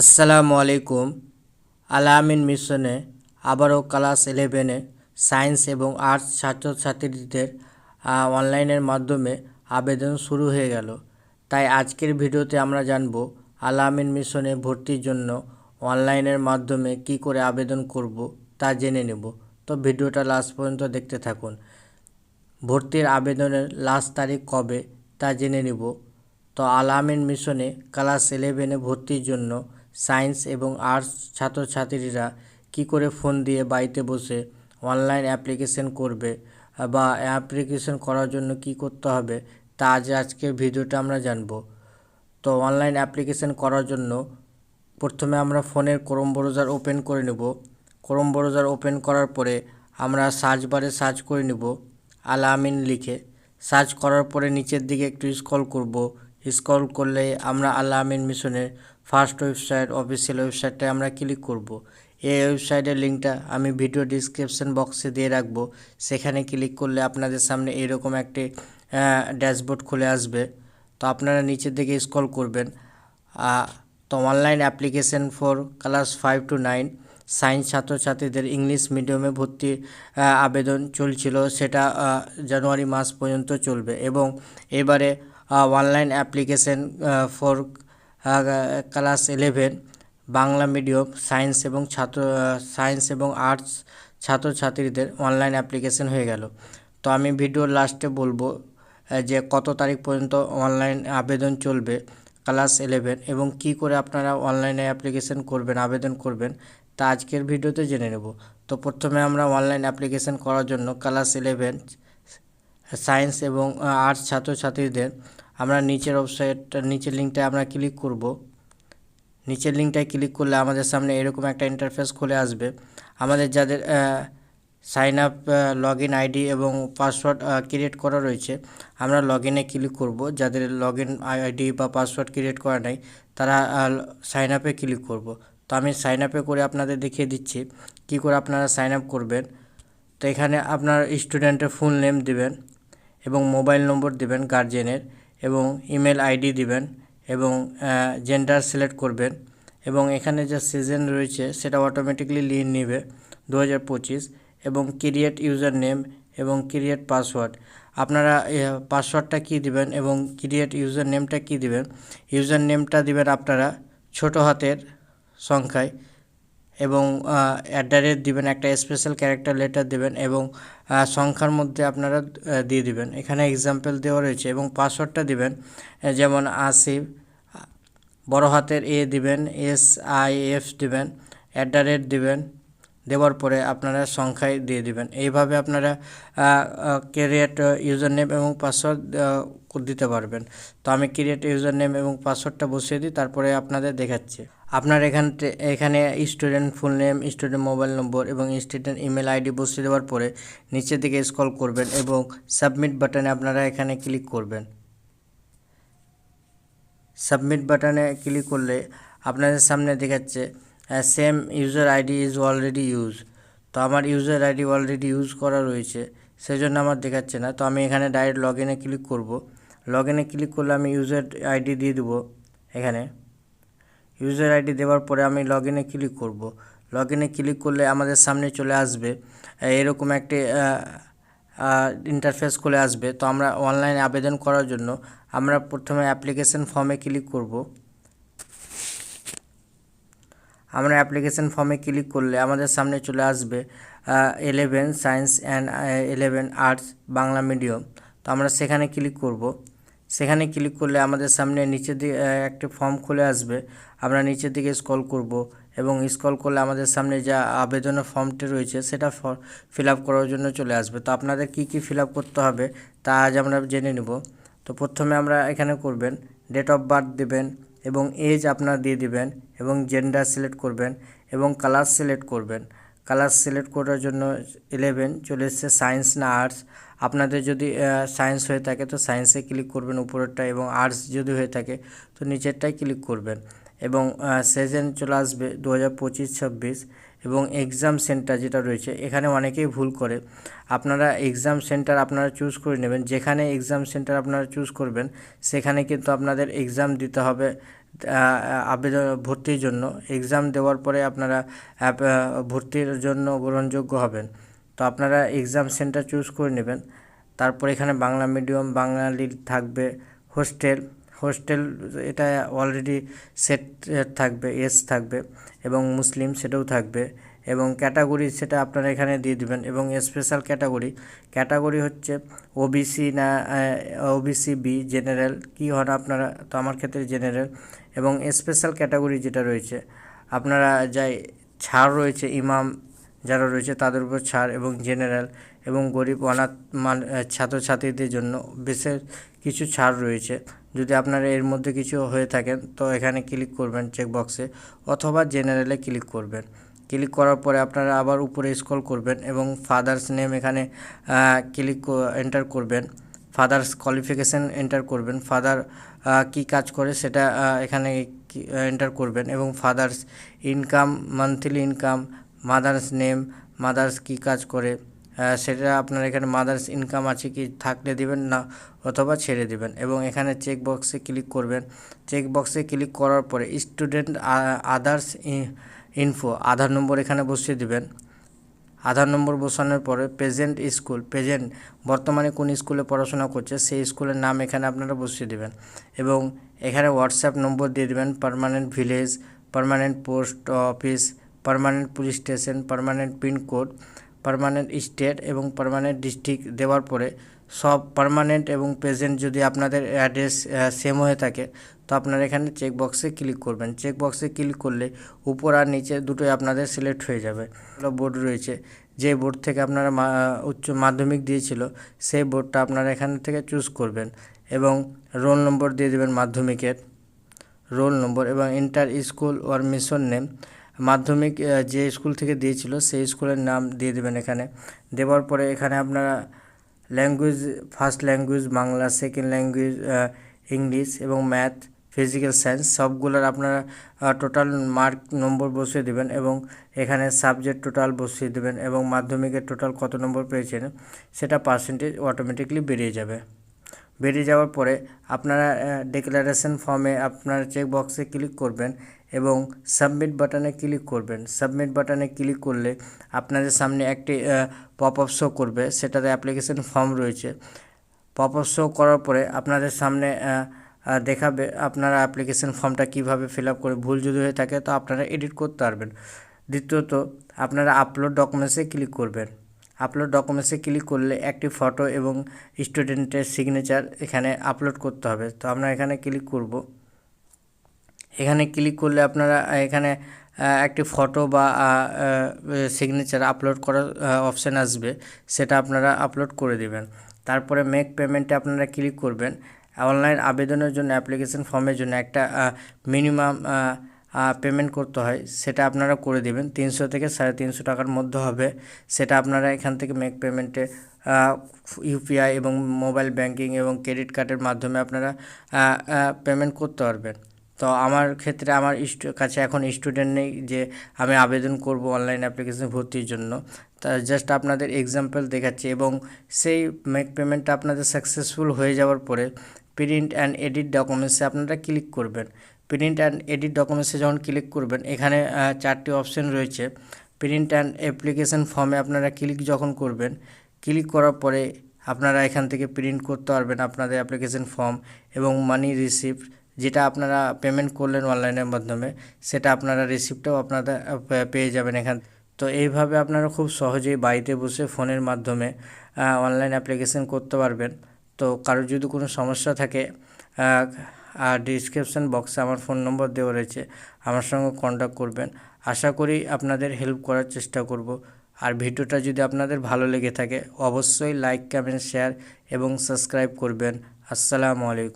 আসসালামু আলাইকুম। আলামিন মিশনে আবারও ক্লাস ইলেভেনে সায়েন্স এবং আর্টস ছাত্রছাত্রীদের অনলাইনের মাধ্যমে আবেদন শুরু হয়ে গেল। তাই আজকের ভিডিওতে আমরা জানব আলামিন মিশনে ভর্তির জন্য অনলাইনের মাধ্যমে কি করে আবেদন করব তা জেনে নেব। তো ভিডিওটা লাস্ট পর্যন্ত দেখতে থাকুন। ভর্তির আবেদনের লাস্ট তারিখ কবে তা জেনে নেব। তো আলামিন মিশনে ক্লাস ইলেভেনে ভর্তির জন্য সায়েন্স এবং আর্টস ছাত্রছাত্রীরা কি করে ফোন দিয়ে বাড়িতে বসে অনলাইন অ্যাপ্লিকেশন করবে বা অ্যাপ্লিকেশন করার জন্য কি করতে হবে, তা আজ আজকের ভিডিওটা আমরা জানব। তো অনলাইন অ্যাপ্লিকেশন করার জন্য প্রথমে আমরা ফোনের ক্রোম ব্রাউজার ওপেন করে নেব। ক্রোম ব্রাউজার ওপেন করার পরে আমরা সার্চ বারে সার্চ করে নেব আলামিন লিখে। সার্চ করার পরে নিচের দিকে একটু স্ক্রল করব। স্ক্রল করলে আমরা আলামিন মিশনের ফার্স্ট ওয়েবসাইট, অফিসিয়াল ওয়েবসাইটটায় আমরা ক্লিক করব। এই ওয়েবসাইটের লিঙ্কটা আমি ভিডিও ডিসক্রিপশন বক্সে দিয়ে রাখব। সেখানে ক্লিক করলে আপনাদের সামনে এরকম একটি ড্যাশবোর্ড খুলে আসবে। তো আপনারা নিচের দিকে স্ক্রল করবেন। তো online application for class five to nine, science ছাত্রছাত্রীদের ইংলিশ মিডিয়ামে ভর্তি আবেদন চলছিল। সেটা জানুয়ারি মাস পর্যন্ত চলবে। এবং এবারে online application for class eleven Bangla medium science এবং ছাত্র সায়েন্স এবং আর্টস ছাত্রছাত্রীদের অনলাইন অ্যাপ্লিকেশন হয়ে গেল। তো আমি ভিডিওর লাস্টে বলব যে কত তারিখ পর্যন্ত অনলাইন আবেদন চলবে ক্লাস ইলেভেন এবং কি করে আপনারা অনলাইনে অ্যাপ্লিকেশন করবেন, আবেদন করবেন, তা আজকের ভিডিওতে জেনে নেব। তো প্রথমে আমরা অনলাইন অ্যাপ্লিকেশন করার জন্য ক্লাস ইলেভেন সায়েন্স এবং আর্টস ছাত্রছাত্রীদের আমরা নিচের ওয়েবসাইট নিচের লিঙ্কটায় আমরা ক্লিক করব। নিচের লিঙ্কটায় ক্লিক করলে আমাদের সামনে এরকম একটা ইন্টারফেস খুলে আসবে। আমাদের যাদের sign up log in ID এবং পাসওয়ার্ড ক্রিয়েট করা রয়েছে, আমরা লগ ইনে ক্লিক করব। যাদের লগ ইন আইডি বা পাসওয়ার্ড ক্রিয়েট করা নাই, তারা সাইন আপে ক্লিক করব। তো আমি সাইন আপে করে আপনাদের দেখিয়ে দিচ্ছি কি করে আপনারা সাইন আপ করবেন। তো এখানে আপনার স্টুডেন্টের ফুল নেম দিবেন এবং মোবাইল নম্বর দিবেন গার্জেনের এবং ইমেল আইডি দিবেন এবং জেন্ডার সিলেক্ট করবেন এবং এখানে যে সিজন রয়েছে সেটা অটোমেটিকলি লিয়ে নেবে দু হাজার পঁচিশ এবং ক্রিয়েট ইউজার নেম এবং ক্রিয়েট পাসওয়ার্ড আপনারা পাসওয়ার্ডটা কী দিবেন এবং ক্রিয়েট ইউজার নেমটা কী দিবেন? ইউজার নেমটা দিবেন আপনারা ছোট হাতের সংখ্যায়। এবং অ্যাট দ্য রেট দিবেন একটা স্পেশাল ক্যারেক্টার লেটার দেবেন এবং সংখ্যার মধ্যে আপনারা দিয়ে দিবেন। এখানে এক্সাম্পল দেওয়া রয়েছে এবং পাসওয়ার্ডটা দিবেন। যেমন আসিফ, বড় হাতের এ দিবেন এস আই এফ দিবেন অ্যাট দ্য রেট দিবেন, দেওয়ার পরে আপনারা সংখ্যায় দিয়ে দিবেন। এইভাবে আপনারা ক্রিয়েট ইউজার নেম এবং পাসওয়ার্ড দিতে পারবেন। তো আমি ক্রিয়েট ইউজার নেম এবং পাসওয়ার্ডটা বসিয়ে দিই, তারপরে আপনাদের দেখাচ্ছি। আপনার এখান এখানে student full name student mobile number এবং স্টুডেন্ট ইমেল আইডি বসিয়ে দেওয়ার পরে নিচের দিকে স্ক্রল করবেন এবং সাবমিট বাটনে আপনারা এখানে ক্লিক করবেন। সাবমিট বাটনে ক্লিক করলে আপনাদের সামনে দেখাচ্ছে same user ID is already use তো আমার ইউজার আইডি অলরেডি ইউজ করা রয়েছে সেই জন্য আমার দেখাচ্ছে না। তো আমি এখানে ডাইরেক্ট লগ ইনে ক্লিক করব। লগ ক্লিক করলে আমি ইউজার আইডি দিয়ে দেবো, এখানে। ইউজার আইডি দেওয়ার পরে আমি লগ ইনে ক্লিক করব। লগ ইনে ক্লিক করলে আমাদের সামনে চলে আসবে। এরকম একটি ইন্টারফেস খুলে আসবে। তো আমরা অনলাইনে আবেদন করার জন্য আমরা প্রথমে অ্যাপ্লিকেশন ফর্মে ক্লিক করব। আমরা অ্যাপ্লিকেশন ফর্মে ক্লিক করলে আমাদের সামনে চলে আসবে eleven science and eleven arts Bangla medium তো আমরা সেখানে ক্লিক করব। সেখানে ক্লিক করলে আমাদের সামনে নিচের দিকে একটি ফর্ম খুলে আসবে। আমরা নিচের দিকে স্ক্রল করব এবং স্ক্রল করলে আমাদের সামনে যা আবেদনের ফর্মটি রয়েছে সেটা ফিল করার জন্য চলে আসবে। তো আপনাদের কি কি ফিল করতে হবে তা আজ আমরা জেনে নেব। তো প্রথমে আমরা এখানে করবেন ডেট অফ বার্থ দেবেন এবং এজ আপনার দিয়ে দিবেন এবং জেন্ডার সিলেক্ট করবেন এবং কালার সিলেক্ট করবেন। কালার সিলেক্ট করার জন্য ইলেভেন চলে এসছে সায়েন্স না আর্টস আপনাদের যদি সায়েন্স হয়ে থাকে তো সায়েন্সে ক্লিক করবেন উপরেরটা এবং আর্টস যদি হয়ে থাকে তো নিচেরটায় ক্লিক করবেন। এবং সেজন চলে আসবে দু হাজার পঁচিশ ছাব্বিশ এবং এক্সাম সেন্টার যেটা রয়েছে, এখানে অনেকেই ভুল করে। আপনারা এক্সাম সেন্টার আপনারা চুজ করে নেবেন। যেখানে এক্সাম সেন্টার আপনারা চুজ করবেন, সেখানে কিন্তু আপনাদের এক্সাম দিতে হবে। আবেদন ভর্তির জন্য। এক্সাম দেওয়ার পরে আপনারা ভর্তির জন্য গ্রহণযোগ্য হবেন। তো আপনারা এক্সাম সেন্টার চুজ করে নেবেন। তারপর এখানে বাংলা মিডিয়াম বাঙালি থাকবে হোস্টেল হোস্টেল এটা অলরেডি সেট থাকবে এস থাকবে এবং মুসলিম সেটাও থাকবে এবং ক্যাটাগরি সেটা আপনারা এখানে দিয়ে দিবেন এবং স্পেশাল ক্যাটাগরি ক্যাটাগরি হচ্ছে ওবিসি না ওবিসি বি জেনারেল কী হন আপনারা? তো আমার ক্ষেত্রে জেনারেল এবং স্পেশাল ক্যাটাগরি যেটা রয়েছে, আপনারা যাই ছাড় রয়েছে, ইমাম যারা রয়েছে তাদের উপর ছাড় এবং জেনারেল এবং গরিব অনাথ মান ছাত্রছাত্রীদের জন্য বিশেষ কিছু ছাড় রয়েছে। যদি আপনারা এর মধ্যে কিছু হয়ে থাকেন, তো এখানে ক্লিক করবেন চেক বক্সে অথবা জেনারেলে ক্লিক করবেন। ক্লিক করার পরে আপনারা আবার উপরে স্ক্রল করবেন এবং ফাদার্স নেম এখানে ক্লিক এন্টার করবেন। ফাদার্স কোয়ালিফিকেশান এন্টার করবেন। ফাদার কি কাজ করে সেটা এখানে এন্টার করবেন এবং father's income, monthly income, mother's name, mother's কি কাজ করে সেটা আপনার এখানে মাদার্স ইনকাম আছে কি থাকলে দিবেন না, অথবা ছেড়ে দিবেন এবং এখানে চেক বক্সে ক্লিক করবেন। চেক বক্সে ক্লিক করার পরে student others info, Aadhaar number এখানে বসিয়ে দিবেন। আধার নম্বর বসানোর পরে প্রেজেন্ট স্কুল প্রেজেন্ট বর্তমানে কোন স্কুলে পড়াশোনা করছে, সেই স্কুলের নাম এখানে আপনারা বসিয়ে দেবেন। এবং এখানে হোয়াটসঅ্যাপ নম্বর দিয়ে দেবেন permanent village permanent post office permanent police station permanent pincode permanent state এবং পারমানেন্ট ডিস্ট্রিক্ট দেওয়ার পরে সব পার্মানেন্ট এবং প্রেজেন্ট যদি আপনাদের অ্যাড্রেস সেম হয়ে থাকে, তো আপনারা এখানে চেক বক্সে ক্লিক করবেন। চেক বক্সে ক্লিক করলে উপর আর নিচে দুটোই আপনাদের সিলেক্ট হয়ে যাবে। বোর্ড রয়েছে। যে বোর্ড থেকে আপনারা উচ্চ মাধ্যমিক দিয়েছিল, সেই বোর্ডটা আপনারা এখান থেকে চুজ করবেন এবং রোল নম্বর দিয়ে দেবেন মাধ্যমিকের। রোল নম্বর এবং inter school or mission name Madhyamik যে স্কুল থেকে দিয়েছিল, সেই স্কুলের নাম দিয়ে দেবেন এখানে। দেওয়ার পরে এখানে আপনারা language first language Bangla second language English এবং ম্যাথ ফিজিক্যাল সায়েন্স সবগুলোর আপনারা টোটাল মার্ক নম্বর বসিয়ে দেবেন এবং এখানে সাবজেক্ট টোটাল বসিয়ে দেবেন এবং মাধ্যমিকের টোটাল কত নম্বর পেয়েছেন সেটা পার্সেন্টেজ অটোমেটিকলি বেরিয়ে যাবে। বেরিয়ে যাওয়ার পরে আপনারা ডিক্লারেশন ফর্মে আপনার চেক বক্সে ক্লিক করবেন এবং সাবমিট বাটনে ক্লিক করবেন। সাবমিট বাটনে ক্লিক করলে আপনাদের সামনে একটি পপ আপ শো করবে। সেটাতে অ্যাপ্লিকেশন ফর্ম রয়েছে। পপ আপ শো করার পরে আপনাদের সামনে দেখাবে আপনারা অ্যাপ্লিকেশন ফর্মটা কীভাবে ফিল আপ করে। ভুল যদি হয়ে থাকে তো আপনারা এডিট করতে পারবেন। দ্বিতীয়ত, আপনারা আপলোড ডকুমেন্টসে ক্লিক করবেন। আপলোড ডকুমেন্টসে ক্লিক করলে একটি ফটো এবং স্টুডেন্টের সিগনেচার এখানে আপলোড করতে হবে। তো আমরা এখানে ক্লিক করব। এখানে ক্লিক করলে আপনারা এখানে একটি ফটো বা সিগনেচার আপলোড করার অপশান আসবে। সেটা আপনারা আপলোড করে দেবেন। তারপরে মেক পেমেন্টে আপনারা ক্লিক করবেন। অনলাইন আবেদনের জন্য অ্যাপ্লিকেশন ফর্মের জন্য একটা মিনিমাম পেমেন্ট করতে হয়। সেটা আপনারা করে দেবেন। তিনশো থেকে সাড়ে তিনশো টাকার মধ্যে হবে। সেটা আপনারা এখান থেকে মেক পেমেন্টে ইউপিআই এবং মোবাইল ব্যাংকিং এবং ক্রেডিট কার্ডের মাধ্যমে আপনারা পেমেন্ট করতে পারবেন। তো আমার ক্ষেত্রে আমার কাছে এখন স্টুডেন্ট নেই যে আমি আবেদন করব অনলাইন অ্যাপ্লিকেশন ভর্তির জন্য। তা জাস্ট আপনাদের এক্সাম্পল দেখাচ্ছি এবং সেই মেক পেমেন্টটা আপনাদের সাকসেসফুল হয়ে যাওয়ার পরে প্রিন্ট অ্যান্ড এডিট ডকুমেন্টসে আপনারা ক্লিক করবেন। প্রিন্ট অ্যান্ড এডিট ডকুমেন্টসে যখন ক্লিক করবেন, এখানে চারটি অপশন রয়েছে। প্রিন্ট অ্যান্ড অ্যাপ্লিকেশন ফর্মে আপনারা ক্লিক যখন করবেন ক্লিক করার পরে আপনারা এখান থেকে প্রিন্ট করতে পারবেন আপনাদের অ্যাপ্লিকেশন ফর্ম এবং মানি রিসিপ্ট যেটা আপনারা পেমেন্ট করলেন অনলাইনের মাধ্যমে, সেটা আপনারা রিসিপ্টটাও আপনারা পেয়ে যাবেন এখান, তো এইভাবে আপনারা খুব সহজেই বাড়িতে বসে ফোনের মাধ্যমে অনলাইন অ্যাপ্লিকেশন করতে পারবেন। তো কারোর যদি কোনো সমস্যা থাকে আর ডিসক্রিপশন বক্সে আমার ফোন নম্বর দেওয়া রয়েছে, আমার সঙ্গে কন্ট্যাক্ট করবেন। আশা করি আপনাদের হেল্প করার চেষ্টা করব। আর ভিডিওটা যদি আপনাদের ভালো লেগে থাকে, অবশ্যই লাইক কমেন্ট শেয়ার এবং সাবস্ক্রাইব করবেন। আসসালামু আলাইকুম।